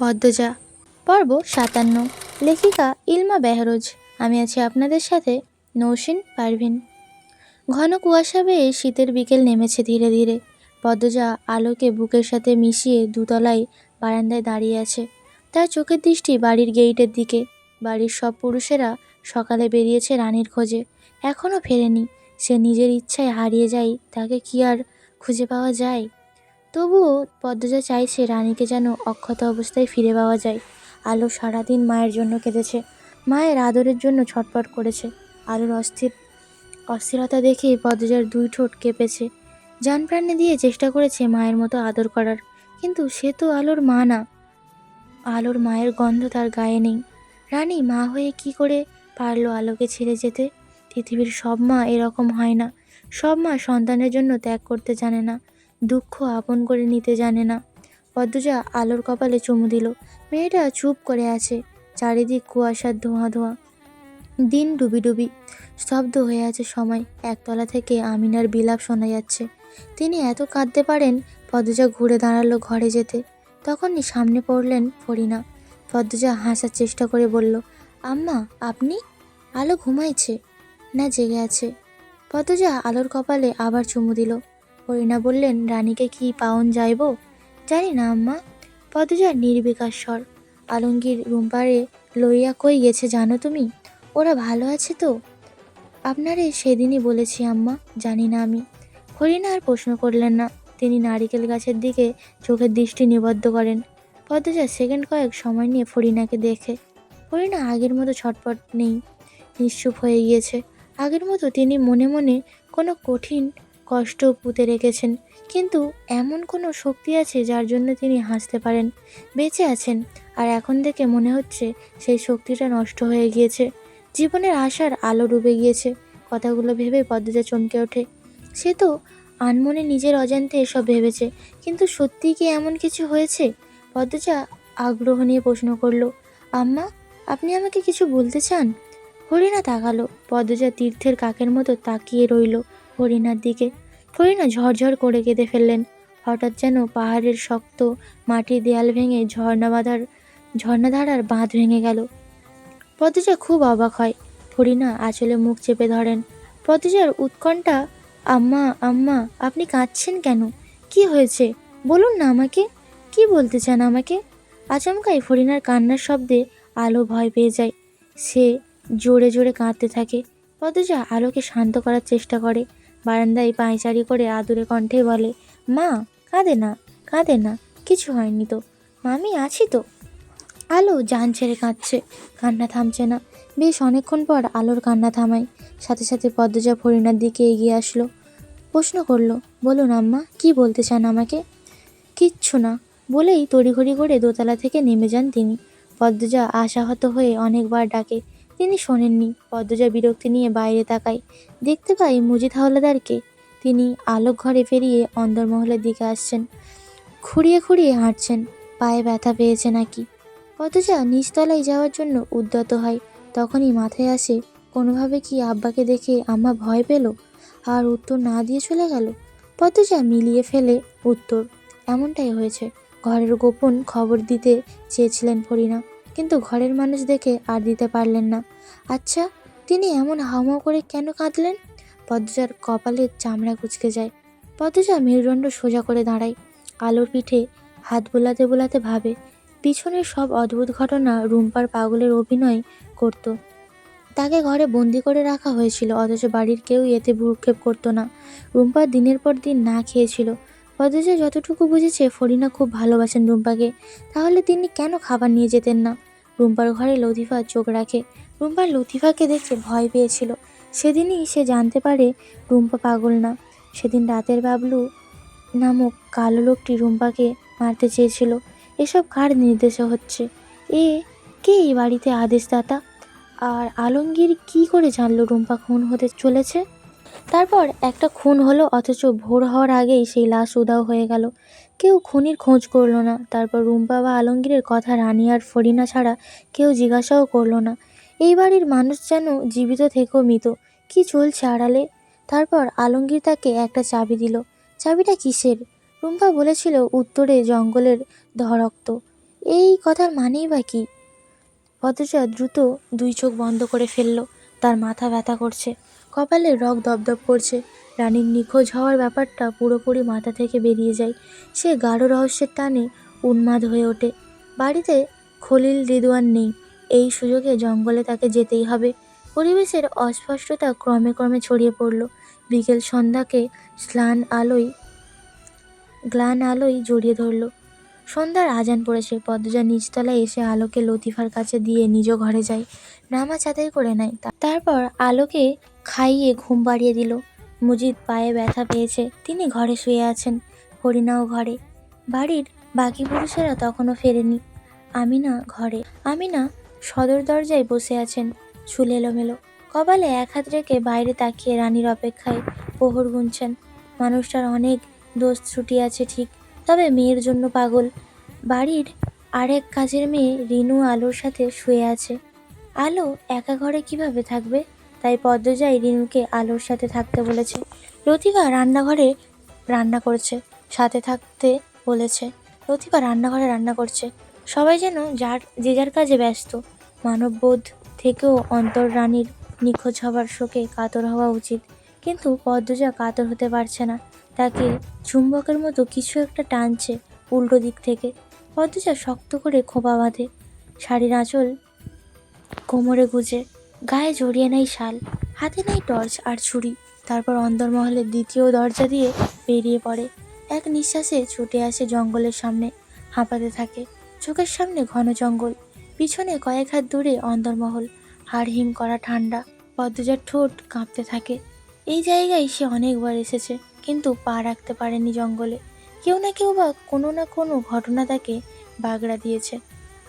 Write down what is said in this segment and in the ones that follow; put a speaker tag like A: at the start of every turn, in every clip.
A: পদ্মজা। পর্ব সাতান্ন। লেখিকা ইলমা বেহরোজ। আমি আছি আপনাদের সাথে নৌসিন পারভিন। ঘন কুয়াশা বেয়ে শীতের বিকেল নেমেছে ধীরে ধীরে। পদ্মজা আলোকে বুকের সাথে মিশিয়ে দুতলায় বারান্দায় দাঁড়িয়ে আছে। তার চোখের দৃষ্টি বাড়ির গেইটের দিকে। বাড়ির সব পুরুষেরা সকালে বেরিয়েছে রানীর খোঁজে। এখনও ফেরেনি। সে নিজের ইচ্ছায় হারিয়ে যায়। তাকে কি আর খুঁজে পাওয়া যায়? তবুও পদ্মজা চাইছে রানীকে যেন অক্ষত অবস্থায় ফিরে পাওয়া যায়। আলো সারাদিন মায়ের জন্য কেঁদেছে। মায়ের আদরের জন্য ছটপট করেছে। আলোর অস্থির, অস্থিরতা দেখে পদ্মজার দুই ঠোঁট কেঁপেছে। যান প্রাণে দিয়ে চেষ্টা করেছে মায়ের মতো আদর করার, কিন্তু সে তো আলোর মা না। আলোর মায়ের গন্ধ তার গায়ে নেই। রানী মা হয়ে কি করে পারল আলোকে ছেড়ে যেতে? পৃথিবীর সব মা এরকম হয় না। সব মা সন্তানের জন্য ত্যাগ করতে জানে না। দুঃখ আপন করে নিতে জানে না। পদ্মজা আলোর কপালে চুমু দিল। মেয়েটা চুপ করে আছে, চারিদিক কুয়াশার ধোঁয়া ধোঁয়া দিন ডুবি ডুবি, স্তব্ধ হয়ে আছে সময়। একতলা থেকে আমিনার বিলাপ শোনা যাচ্ছে। তিনি এত কাঁদতে পারেন পদ্মজা ঘুরে দাঁড়াল ঘরে যেতে। তখনই সামনে পড়লেন ফরিনা। পদ্মজা হাসার চেষ্টা করে বলল, আম্মা, আপনি? আলো ঘুমাইছে? না, জেগে আছে। পদ্মজা আলোর কপালে আবার চুমু দিল। হরিণা বললেন, রানীকে কি পাওন যাইব? জানি না আম্মা। পদজার নির্বিকার স্বর। আলমগীর রুম্পারে লইয়া কই গেছে জানো তুমি? ওরা ভালো আছে তো? আপনারে সেদিনই বলেছি আম্মা, জানি না আমি। হরিণা আর প্রশ্ন করলেন না। তিনি নারিকেল গাছের দিকে চোখের দৃষ্টি নিবদ্ধ করেন। পদ্মজা সেকেন্ড কয়েক সময় নিয়ে ফরিনাকে দেখে। ফরিনা আগের মতো ছটপট নেই, নিশ্চুপ হয়ে গিয়েছে। আগের মতো তিনি মনে মনে কোনো কঠিন কষ্ট পুঁতে রেখেছেন। কিন্তু এমন কোনো শক্তি আছে যার জন্য তিনি হাসতে পারেন? বেঁচে আছেন, আর এখন থেকে মনে হচ্ছে সেই শক্তিটা নষ্ট হয়ে গিয়েছে। জীবনের আশার আলো ডুবে গিয়েছে, কথাগুলো ভেবে পদ্মজা চমকে ওঠে। সে তো আনমনে নিজের অজান্তে এসব ভেবেছে, কিন্তু সত্যিই কি এমন কিছু হয়েছে? পদ্মজা আগ্রহ নিয়ে প্রশ্ন করল, আম্মা, আপনি আমাকে কিছু বলতে চান? হরিণা তাকালো, পদ্মজা তীর্থের কাকের মতো তাকিয়ে রইল। হরিণার দিকে। হরিণা ঝরঝর করে কেঁদে ফেললেন। হঠাৎ যেন পাহাড়ের শক্ত মাটির দেয়াল ভেঙে ঝর্ণা বাঁধার ঝর্ণাধারার বাঁধ ভেঙে গেল। পদ্মজা খুব অবাক হয়। হরিণা আঁচলে মুখ চেপে ধরেন, পদ্মজার উৎকণ্ঠা, আম্মা আম্মা, আপনি কাঁদছেন কেন? কি হয়েছে? বলুন না আমাকে। কি বলতে চান আমাকে? আচমকাই ফরিনার কান্নার শব্দে আলো ভয় পেয়ে যায়। সে জোরে জোরে কাঁদতে থাকে। পদ্মজা আলোকে শান্ত করার চেষ্টা করে। বারান্দায় পায়চারি করে আদুরে কণ্ঠে বলে, মা, কাঁদে না কাঁদে না, কিছু হয়নি তো। মামি, আছি তো? আলো জান ছেড়ে কাঁদছে, কান্না থামছে না। বেশ অনেকক্ষণ পর আলোর কান্না থামায়। সাথে সাথে পদ্মজা ফরিনার দিকে এগিয়ে আসলো। প্রশ্ন করল, বলুন আম্মা, কি বলতে চান আমাকে? কিচ্ছু না। বলেই তড়িঘড়ি করে দোতলা থেকে নেমে যান তিনি। পদ্মজা আশাহত হয়ে অনেকবার ডাকে তিনি শোনেননি। পদ্মজা বিরক্তি নিয়ে বাইরে তাকায়। দেখতে পাই মুজিদ হাওলাদারকে। তিনি আলোক ঘরে ফেরিয়ে অন্দরমহলের দিকে আসছেন। খুঁড়িয়ে খুঁড়িয়ে হাঁটছেন। পায়ে ব্যথা পেয়েছে নাকি? পদ্মজা নিচতলায় যাওয়ার জন্য উদ্যত হয়। তখনই মাথায় আসে, কোনোভাবে কি আব্বাকে দেখে আম্মা ভয় পেল? আর উত্তর না দিয়ে চলে গেল? পদ্মজা মিলিয়ে ফেলে উত্তর। এমনটাই হয়েছে। ঘরের গোপন খবর দিতে চেয়েছিলেন ফরিনা। কিন্তু ঘরের মানুষ দেখে আর দিতে পারলেন না। আচ্ছা তিনি এমন হাওমাও করে কেন কাঁদলেন? পদ্মজার কপালের চামড়া কুচকে যায়। পদ্মজা মেরুদণ্ড সোজা করে দাঁড়ায়। আলোর পিঠে হাত বোলাতে বোলাতে ভাবে, পিছনের সব অদ্ভুত ঘটনা রুম্পার পাগলের অভিনয় করত। তাকে ঘরে বন্দি করে রাখা হয়েছিল, অথচ বাড়ির কেউ এতে ভ্রুক্ষেপ করতো না। রুম্পা দিনের পর দিন না খেয়েছিল। পদ্মজা যতটুকু বুঝেছে, ফরিনা খুব ভালোবাসেন রুম্পাকে। তাহলে তিনি কেন খাবার নিয়ে যেতেন না? রুম্পার ঘরে লতিফা চোখ রাখে। রুম্পা লতিফাকে দেখে ভয় পেয়েছিল। সেদিনই সে জানতে পারে রুম্পা পাগল না। সেদিন রাতের বাবলু নামক কালো লোকটি রুম্পাকে মারতে চেয়েছিল। এসব কার নির্দেশে হচ্ছে? এ কে এই বাড়িতে আদেশদাতা আর আলমগীর কি করে জানলো রুম্পা খুন হতে চলেছে? তারপর একটা খুন হলো, অথচ ভোর হওয়ার আগেই সেই লাশ উধাও হয়ে গেল। কেউ খুনির খোঁজ করল না, তারপর রুম্পা বা আলমগীরের কথা রানী আর ফরিনা ছাড়া কেউ জিজ্ঞাসাও করল না। এই বাড়ির মানুষ যেন জীবিত থেকেও মৃত, কি চলছে আড়ালে? তারপর আলমগীর তাকে একটা চাবি দিল। চাবিটা কিসের? রুম্পা বলেছিল উত্তরে জঙ্গলের ধরক্ত। এই কথার মানেই বা কী? পদজা দ্রুত দুই চোখ বন্ধ করে ফেলল, তার মাথা ব্যথা করছে। কপালে রক দপদপ করছে। রানীর নিখোঁজ হওয়ার ব্যাপারটা পুরোপুরি মাথা থেকে বেরিয়ে যায়। সে গাঢ় রহস্যের টানে উন্মাদ হয়ে ওঠে। বাড়িতে খলিল রিদওয়ান নেই। এই সুযোগে জঙ্গলে তাকে যেতেই হবে। পরিবেশের অস্পষ্টতা ক্রমে ক্রমে ছড়িয়ে পড়ল। বিকেল সন্ধ্যাকে স্নান আলোয়, গ্লান আলোয় জড়িয়ে ধরল। সন্ধ্যার আজান পড়েছে। পদ্মজা নিচতলায় এসে আলোকে লতিফার কাছে দিয়ে নিজ ঘরে যায়। নামাজ আদায় করে নেয়। তারপর আলোকে খাইয়ে ঘুম বাড়িয়ে দিল। মুজিদ পায়ে ব্যথা পেয়েছে। তিনি ঘরে শুয়ে আছেন, হরিণাও ঘরে। বাড়ির বাকি পুরুষেরা তখনও ফেরেনি। আমিনা ঘরে। আমিনা সদর দরজায় বসে আছেন, চুল এলোমেলো। কপালে এক হাত রেখে বাইরে তাকিয়ে রানীর অপেক্ষায় প্রহর গুনছেন। মানুষটার অনেক দোষ ছুটি আছে ঠিক, তবে মেয়ের জন্য পাগল। বাড়ির আরেক কাজের মেয়ে রিনু আলোর সাথে শুয়ে আছে। আলো একা ঘরে কীভাবে থাকবে? তাই পদ্মজাই রিনুকে আলোর সাথে থাকতে বলেছে। লতিকা রান্নাঘরে রান্না করছে, সাথে থাকতে বলেছে, লতিকা রান্নাঘরে রান্না করছে। সবাই যেন যার, যে যার কাজে ব্যস্ত। মানববোধ থেকেও অন্তর রানীর নিখোঁজ হবার শোকে কাতর হওয়া উচিত। কিন্তু পদ্মজা কাতর হতে পারছে না। তাকে চুম্বকের মতো কিছু একটা টানছে উল্টো দিক থেকে। পদ্মজা শক্ত করে খোপা বাঁধে। শাড়ির আঁচল কোমরে গুজে। গায়ে জড়িয়ে নেয় শাল, হাতে নেই টর্চ আর ছুরি। তারপর অন্দরমহলের দ্বিতীয় দরজা দিয়ে বেরিয়ে পড়ে। এক নিঃশ্বাসে ছুটে আসে জঙ্গলের সামনে, হাঁপাতে থাকে। চোখের সামনে ঘন জঙ্গল, পিছনে কয়েক হাত দূরে অন্দরমহল হাড় হিম করা ঠান্ডা, পদ্মজার ঠোঁট কাঁপতে থাকে। এই জায়গায় সে অনেকবার এসেছে, কিন্তু পা রাখতে পারেনি জঙ্গলে। কেউ না কেউ বা কোনো না কোনো ঘটনা তাকে বাগড়া দিয়েছে।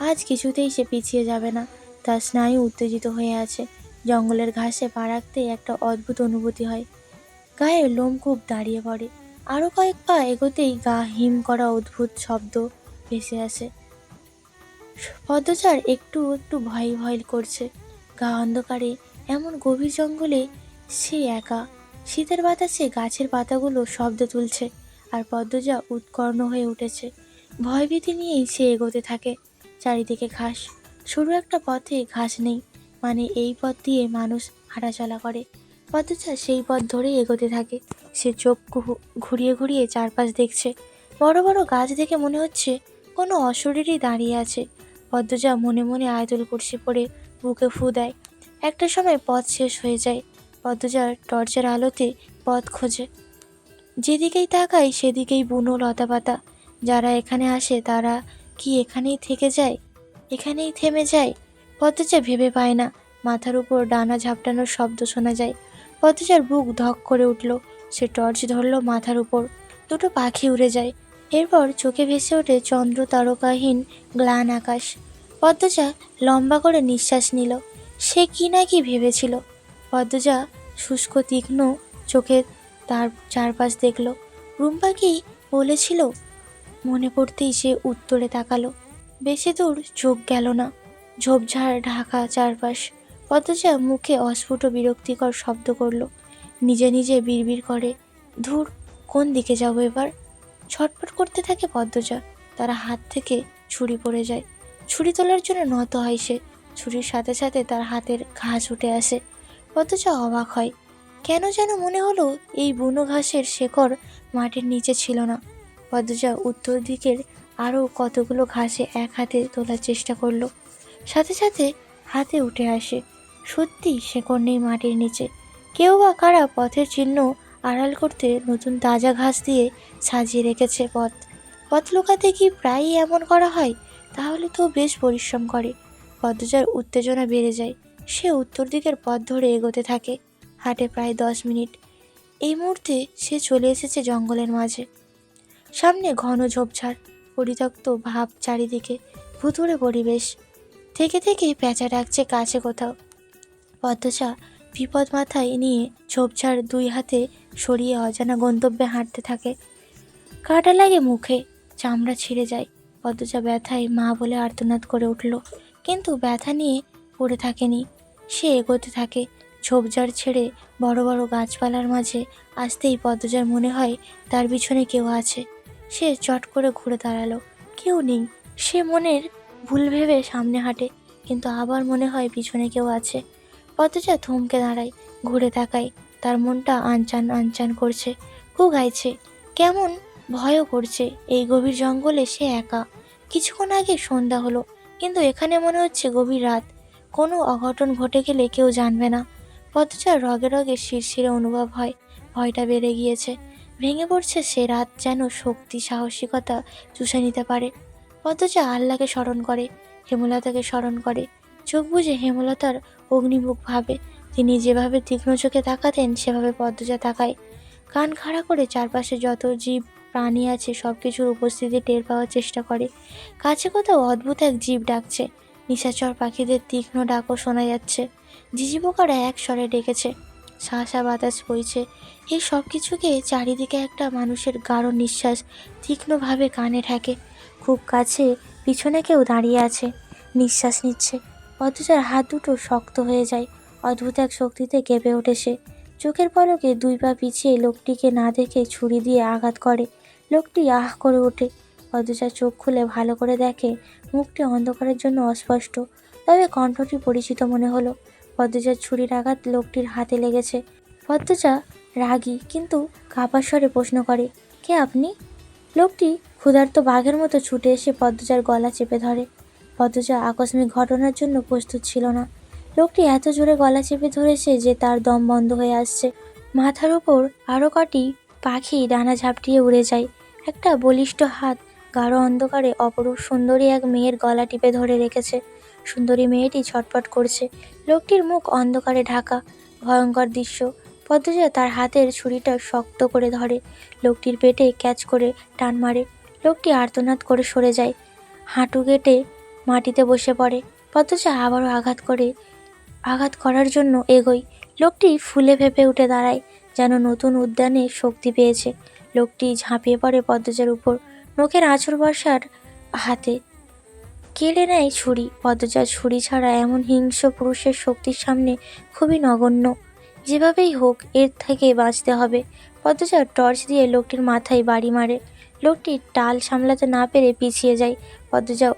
A: আজ কিছুতেই সে পিছিয়ে যাবে না। তার স্নায়ু উত্তেজিত হয়ে আছে। জঙ্গলের ঘাসে পা রাখতেই একটা অদ্ভুত অনুভূতি হয়। গায়ে লোমকূপ দাঁড়িয়ে পড়ে। আরও কয়েক পা এগোতেই গা হিম করা অদ্ভুত শব্দ ভেসে আসে। পদ্মচার একটু একটু ভয় ভয় করছে। গা অন্ধকারে, এমন গভীর জঙ্গলে সে একা। শীতের বাতাসে গাছের পাতাগুলো শব্দ তুলছে আর পদ্মজা উৎকর্ণ হয়ে উঠেছে। ভয়ভীতি নিয়েই সে এগোতে থাকে। চারিদিকে ঘাস সরু একটা পথে ঘাস নেই মানে এই পথ দিয়ে মানুষ হাঁটাচলা করে। পদ্মজা সেই পথ ধরেই এগোতে থাকে। সে চোখ ঘুরিয়ে ঘুরিয়ে চারপাশ দেখছে। বড় বড় গাছ দেখে মনে হচ্ছে কোনো অশরীরই দাঁড়িয়ে আছে। পদ্মজা মনে মনে আয়তুল কুর্সি পরে বুকে ফু দেয়। একটা সময় পথ শেষ হয়ে যায়। পদ্মজার টর্চের আলোতে পথ খোঁজে। যেদিকেই তাকায় সেদিকেই বুনো লতাপাতা। যারা এখানে আসে তারা কি এখানেই থেকে যায়? এখানেই থেমে যায়। পদ্মজা ভেবে পায় না। মাথার উপর ডানা ঝাপটানোর শব্দ শোনা যায়। পদ্মজার বুক ধক করে উঠল। সে টর্চ ধরল মাথার উপর। দুটো পাখি উড়ে যায়। এরপর চোখে ভেসে ওঠে চন্দ্র তারকাহীন গ্লান আকাশ। পদ্মজা লম্বা করে নিঃশ্বাস নিল। সে কি না কি ভেবেছিল। পদ্মজা শুষ্ক, তীক্ষ্ণ চোখে তার চারপাশ দেখল। রুম্পা কি বলেছিল, মনে পড়তেই সে উত্তরে তাকালো। বেশি দূর চোখ গেল না। ঝোপঝাড়, ঢাকা চারপাশ, পদ্মজা মুখে অস্ফুট বিরক্তিকর শব্দ করল। নিজে নিজে বিড়বিড় করে, ধুর, কোন দিকে যাব এবার? ছটফট করতে থাকে পদ্মজা। তারা হাত থেকে ছুরি পড়ে যায়। ছুরি তোলার জন্য নত হয় সে। ছুরির সাথে সাথে তার হাতের ঘাস উঠে আসে। পদ্মজা অবাক হয়। কেন যেন মনে হলো এই বুনো ঘাসের শেকড় মাটির নিচে ছিল না। পদ্মজা উত্তর দিকের আরও কতগুলো ঘাসে এক হাতে তোলার চেষ্টা করল। সাথে সাথে হাতে উঠে আসে। সত্যি শেকড় নেই মাটির নিচে। কেউ বা কারা পথের চিহ্ন আড়াল করতে নতুন তাজা ঘাস দিয়ে সাজিয়ে রেখেছে পথ। পথ লুকাতে কি প্রায়ই এমন করা হয়? তাহলে তো বেশ পরিশ্রম করে। পদ্মজার উত্তেজনা বেড়ে যায়। সে উত্তর দিকের পথ ধরে এগোতে থাকে। হাঁটে প্রায় দশ মিনিট। এই মুহূর্তে সে চলে এসেছে জঙ্গলের মাঝে। সামনে ঘন ঝোপঝাড়। পরিত্যক্ত ভাব চারিদিকে ভুতুরে পরিবেশ। থেকে থেকে পেঁচা ডাকছে কাছে কোথাও। পদ্মচা বিপদ মাথায় নিয়ে ঝোপঝাড় দুই হাতে সরিয়ে অজানা গন্তব্যে হাঁটতে থাকে। কাটা লাগে মুখে, চামড়া ছিঁড়ে যায়। পদ্মচা ব্যথায় মা বলে আর্তনাদ করে উঠল, কিন্তু ব্যথা নিয়ে পড়ে থাকেনি। সে এগোতে থাকে, ঝোপঝাড় ছেড়ে বড় বড় গাছপালার মাঝে। আসতেই পদ্মজার মনে হয় তার পিছনে কেউ আছে। সে চট করে ঘুরে দাঁড়াল। কেউ নেই। সে মনের ভুল ভেবে সামনে হাঁটে, কিন্তু আবার মনে হয় পিছনে কেউ আছে। পথচা থমকে দাঁড়ায়, ঘুরে তাকায়। তার মনটা আনচান আনচান করছে। কু গাইছে। কেমন ভয়ও করছে। এই গভীর জঙ্গলে সে একা। কিছুক্ষণ আগে সন্ধ্যা হলো, কিন্তু এখানে মনে হচ্ছে গভীর রাত। কোনো অঘটন ঘটে গেলে কেউ জানবে না। পথচার রগে রগে শিরশিরে অনুভব হয়। ভয়টা বেড়ে গিয়েছে। ভেঙে পড়ছে সে রাত যেন শক্তি, সাহসিকতা চুষে নিতে পারে। পথচা আল্লাহকে স্মরণ করে, হেমলতাকে স্মরণ করে। চোখ বুঝে হেমলতার অগ্নিমুখ ভাবে। তিনি যেভাবে তীক্ষ্ণ চোখে তাকাতেন, সেভাবে পদ্মজা তাকায়। কান খাড়া করে চারপাশে যত জীব, প্রাণী আছে সব কিছুর উপস্থিতি টের পাওয়ার চেষ্টা করে। কাছে কোথাও অদ্ভুত এক জীব ডাকছে। নিশাচর পাখিদের তীক্ষ্ণ ডাকও শোনা যাচ্ছে। ঝিঝি পোকারা এক স্বরে ডেকেছে শাঁসা বাতাস বইছে। এই সব কিছুকে চারিদিকে একটা মানুষের গাঢ় নিঃশ্বাস তীক্ষ্ণভাবে কানে ঠেকে। খুব কাছে পিছনে কেউ দাঁড়িয়ে আছে, নিঃশ্বাস নিচ্ছে। অথচার হাত দুটো শক্ত হয়ে যায়, অদ্ভুত এক শক্তিতে কেঁপে ওঠে সে। চোখের পলকে দুই পা পিছিয়ে লোকটিকে না দেখে ছুরি দিয়ে আঘাত করে। লোকটি আহ করে ওঠে, অথচা চোখ খুলে ভালো করে দেখে মুখটি অন্ধকারের জন্য অস্পষ্ট। তবে কণ্ঠটি পরিচিত মনে হলো। পদ্মজার ছুরির আঘাত লোকটির হাতে লেগেছে। পদ্মজা রাগী কিন্তু কাপা স্বরে প্রশ্ন করে, কে আপনি? লোকটি ক্ষুধার্ত বাঘের মতো ছুটে এসে পদ্মজার গলা চেপে ধরে। পদ্মজা আকস্মিক ঘটনার জন্য প্রস্তুত ছিল না। লোকটি এত জোরে গলা চেপে ধরেছে যে তার দম বন্ধ হয়ে আসছে। মাথার ওপর আরও কটি পাখি ডানা ঝাপটিয়ে উড়ে যায়। একটা বলিষ্ঠ হাত গাঢ় অন্ধকারে অপরূপ সুন্দরী এক মেয়ের গলা টিপে ধরে রেখেছে। সুন্দরী মেয়েটি ছটপট করছে। লোকটির মুখ অন্ধকারে ঢাকা, ভয়ঙ্কর দৃশ্য। পদ্মজা তার হাতের ছুরিটা শক্ত করে ধরে। লোকটির পেটে ক্যাচ করে টান মারে। লোকটি আর্তনাদ করে সরে যায়। হাঁটু কেটে মাটিতে বসে পড়ে। পদ্মজা আবারও আঘাত করে, আঘাত করার জন্য এগোয়। লোকটি ফুলে ফেপে উঠে দাঁড়ায়, যেন নতুন উদ্যানে শক্তি পেয়েছে। লোকটি ঝাঁপিয়ে পড়ে পদ্মজার উপর। নখের আঁচড় বসার হাতে কেড়ে নেয় ছুরি। পদ্মজার ছুরি ছাড়া এমন হিংস্র পুরুষের শক্তির সামনে খুবই নগণ্য। যেভাবেই হোক, এর থেকে বাঁচতে হবে। পদ্মজা টর্চ দিয়ে লোকটির মাথায় বাড়ি মারে। লোকটি টাল সামলাতে না পেরে পিছিয়ে যায়। পদ্মজা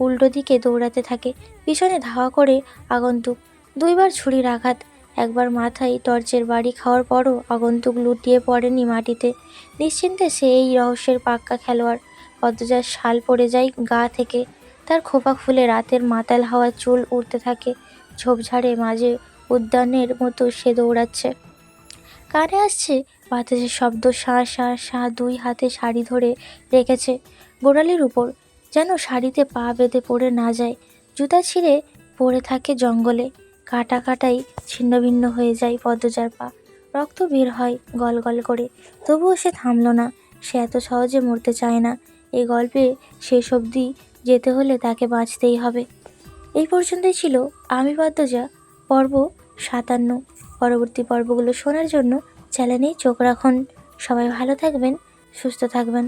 A: উল্টো দিকে দৌড়াতে থাকে। পিছনে ধাওয়া করে আগন্তুক। দুইবার ছুরির আঘাত। একবার মাথায় টর্চের বাড়ি খাওয়ার পরও আগন্তুক লুটিয়ে পড়েনি মাটিতে। নিশ্চিন্তে সে এই রহস্যের পাক্কা খেলোয়াড়। পদ্মজার শাল পড়ে যায় গা থেকে। তার খোপা খুলে রাতের মাতাল হাওয়া চুল উড়তে থাকে ঝোপঝাড়ে মাঝে উদ্যানের মতো সে দৌড়াচ্ছে। কানে আসছে বাতাসের শব্দ শাঁ শাঁ শাঁ দুই হাতে শাড়ি ধরে রেখেছে গোড়ালির উপর, যেন শাড়িতে পা বেঁধে পড়ে না যায়। জুতা ছিঁড়ে পড়ে থাকে জঙ্গলে, কাটা কাটাই ছিন্ন ভিন্ন হয়ে যায় পদ্মজার পা। রক্ত বের হয় গল গল করে, তবুও সে থামলো না, সে এত সহজে মরতে চায় না। এই গল্পে শেষ অবধি যেতে হলে তাকে বাঁচতেই হবে। এই পর্যন্তই ছিল আমি পদ্মজা পর্ব সাতান্ন। পরবর্তী পর্বগুলো শোনার জন্য চ্যানেলেই চোখ রাখুন। সবাই ভালো থাকবেন, সুস্থ থাকবেন।